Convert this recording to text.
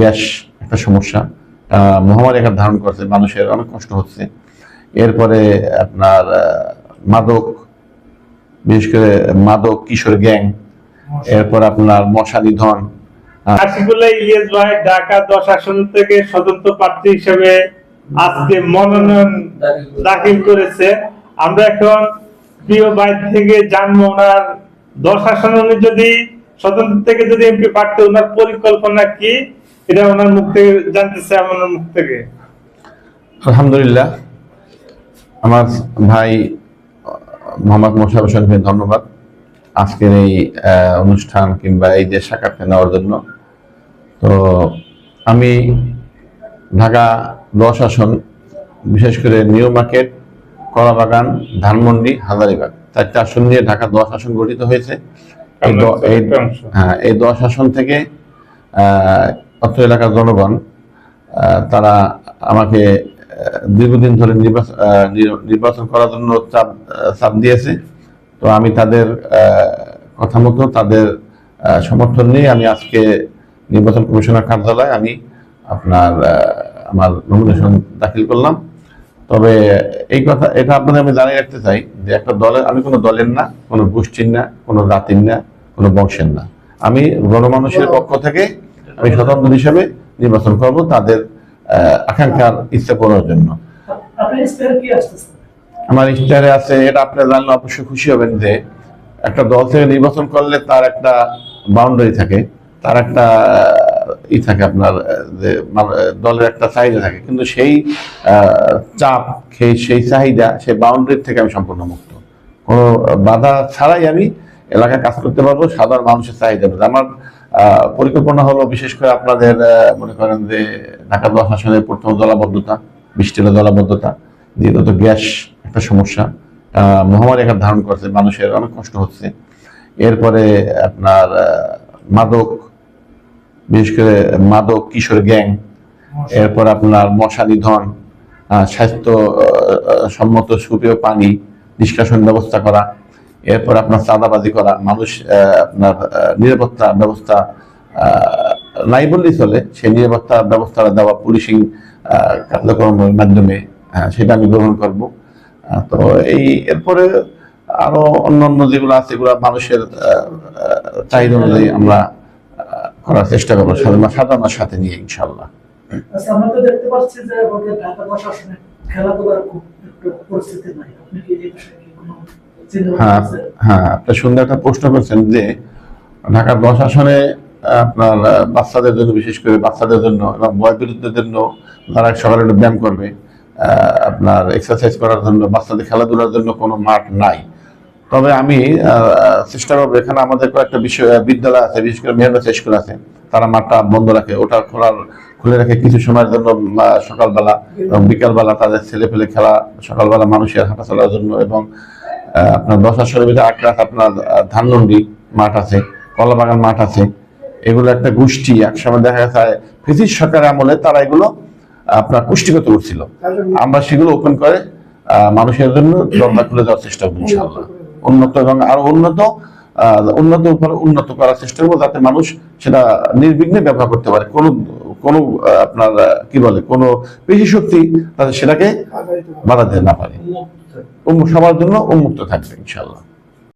Gas একটা সমস্যা। মহামারী আকার ধারণ করছে, মানুষের অনেক কষ্ট হচ্ছে। এরপরে আপনার মাদক, বিশেষ করে মাদক, কিশোর গ্যাং, এরপর আপনার মশা নিধন ঢাকা দশ আসন থেকে প্রার্থী হিসেবে মনোনয়ন করেছে। আমরা এখন প্রিয় ভাই থেকে জানব, ওনার দশ আসন যদি স্বতন্ত্র থেকে যদি এমপি পারতে ওনার পরিকল্পনা কি, এটা ওনার মুখ থেকে জানতে চাই আমার মুখ থেকে। আলহামদুলিল্লাহ। আমার ভাই মোহাম্মদ মোশারফ হোসেনকে ধন্যবাদ। আজকের এই অনুষ্ঠান কিংবা এই যে সাক্ষাৎকার নেওয়ার জন্য। তো আমি ঢাকা দশ আসন, বিশেষ করে নিউ মার্কেট, কলাবাগান, ধানমন্ডি, হাজারিবাগ, চারটি আসন নিয়ে ঢাকা দশ আসন গঠিত হয়েছে। এই হ্যাঁ এই দশ আসন থেকে আহ, অত্র এলাকার জনগণ তারা আমাকে দীর্ঘদিন ধরে নির্বাচন নির্বাচন করার জন্য চাপ চাপ দিয়েছে। তো আমি তাদের কথা মতো তাদের সমর্থন নিয়ে আমি আজকে নির্বাচন কমিশনার কার্যালয়ে আমি আপনার আমার নমিনেশন দাখিল করলাম। তবে এই কথা এটা আপনাদের আমি জানিয়ে রাখতে চাই যে একটা দলের আমি কোনো দলের না কোনো গোষ্ঠীর না কোনো জাতির না কোনো বংশের না। আমি গণমানুষের পক্ষ থেকে আমি স্বতন্ত্র হিসেবে নির্বাচন করব তাদের আকাঙ্ক্ষার ইচ্ছা পূরণের জন্য। আমার ইস্তারে আছে এটা আপনারা জানলে অবশ্যই খুশি হবেন যে একটা দল থেকে নির্বাচন করলে তার একটা বাউন্ডারি থাকে তার একটা ই থাকে আপনার যে মানে, দলের একটা চাহিদা থাকে। কিন্তু সেই চাপ সেই সেই চাহিদা সেই বাউন্ডারি থেকে আমি সম্পূর্ণ মুক্ত। কোনো বাধা ছাড়াই আমি এলাকায় কাজ করতে পারব সাধারণ মানুষের চাহিদা। আমার পরিকল্পনা হলো বিশেষ করে আপনাদের মনে করেন যে ঢাকা দশ আসনের প্রথম জলাবদ্ধতা বৃষ্টির জলাবদ্ধতা দ্বিতীয়ত গ্যাস একটা সমস্যা মহামারী আকার ধারণ করছে মানুষের অনেক কষ্ট হচ্ছে এরপরে আপনার মাদক বিশেষ করে মাদক কিশোর গ্যাং এরপর আপনার মশা নিধন স্বাস্থ্য সম্মত সুপেয় পানি নিষ্কাশন ব্যবস্থা করা এরপর আপনার চাঁদাবাজি করা মানুষ আপনার নিরাপত্তা ব্যবস্থা নাই বললেই চলে। সেই নিরাপত্তা ব্যবস্থা দেওয়া পুলিশিং কার্যক্রমের মাধ্যমে আহ, সেটা আমি গ্রহণ করব। তো এই এরপরে আরও অন্যান্য যেগুলো আছে এগুলো মানুষের চাহিদা অনুযায়ী আমরা করার চেষ্টা করব সাধারণ সাথে নিয়ে ইনশাল্লাহ আচ্ছা আমরা তো দেখতে পাচ্ছি যে ঢাকা আসনে খেলাধুলার খুব একটু পরিস্থিতি নাই। আপনি কি এই বিষয়ে কোনো হ্যাঁ হ্যাঁ আপনি সুন্দর একটা প্রশ্ন করছেন যে ঢাকার দশ আসনে আপনার বাচ্চাদের জন্য বিশেষ করে বাচ্চাদের জন্য এবং জন্য যারা সকালে একটু ব্যায়াম করবে আপনার এক্সারসাইজ করার জন্য বাচ্চাদের খেলাধুলার জন্য কোনো মাঠ নাই। তবে আমি চেষ্টা করব এখানে আমাদের কয়েকটা বিষয় বিদ্যালয় আছে বিশেষ করে মেহনত স্কুল আছে তারা মাঠটা বন্ধ রাখে ওটা খোলার খুলে রাখে কিছু সময়ের জন্য সকালবেলা এবং বিকালবেলা তাদের ছেলে পেলে খেলা সকালবেলা মানুষের হাঁটা চলার জন্য এবং আপনার দশ আসরের ভিতরে আক্রাস আপনার ধানমন্ডি মাঠ আছে, কলাবাগান মাঠ আছে, এগুলো একটা গোষ্ঠী। একসময় দেখা যায় ব্রিটিশ সরকারের আমলে তারা এগুলো আপনার পুষ্টিগত করছিল। আমরা সেগুলো ওপেন করে মানুষের জন্য দরজা খুলে দেওয়ার চেষ্টা করব, ইনশাআল্লাহ। উন্নত এবং আরও উন্নত উন্নত উপরে উন্নত করার চেষ্টা করব, যাতে মানুষ সেটা নির্বিঘ্নে ব্যবহার করতে পারে। কোনো কোনো আপনার কি বলে, কোনো পেশি শক্তি তাদের সেটাকে বাধা দিতে না পারে। সবার জন্য উন্মুক্ত থাকবে ইনশাআল্লাহ।